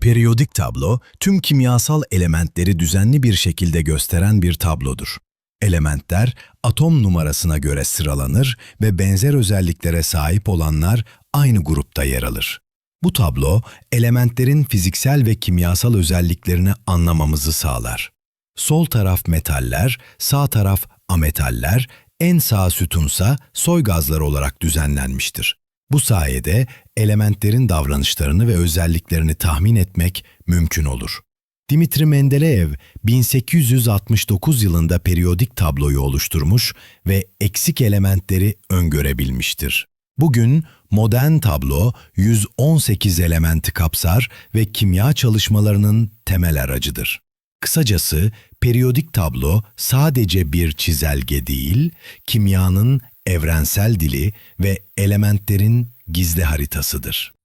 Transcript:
Periyodik tablo, tüm kimyasal elementleri düzenli bir şekilde gösteren bir tablodur. Elementler atom numarasına göre sıralanır ve benzer özelliklere sahip olanlar aynı grupta yer alır. Bu tablo, elementlerin fiziksel ve kimyasal özelliklerini anlamamızı sağlar. Sol taraf metaller, sağ taraf ametaller, en sağ sütunsa soy gazları olarak düzenlenmiştir. Bu sayede elementlerin davranışlarını ve özelliklerini tahmin etmek mümkün olur. Dimitri Mendeleev 1869 yılında periyodik tabloyu oluşturmuş ve eksik elementleri öngörebilmiştir. Bugün modern tablo 118 elementi kapsar ve kimya çalışmalarının temel aracıdır. Kısacası periyodik tablo sadece bir çizelge değil, kimyanın evrensel dili ve elementlerin gizli haritasıdır.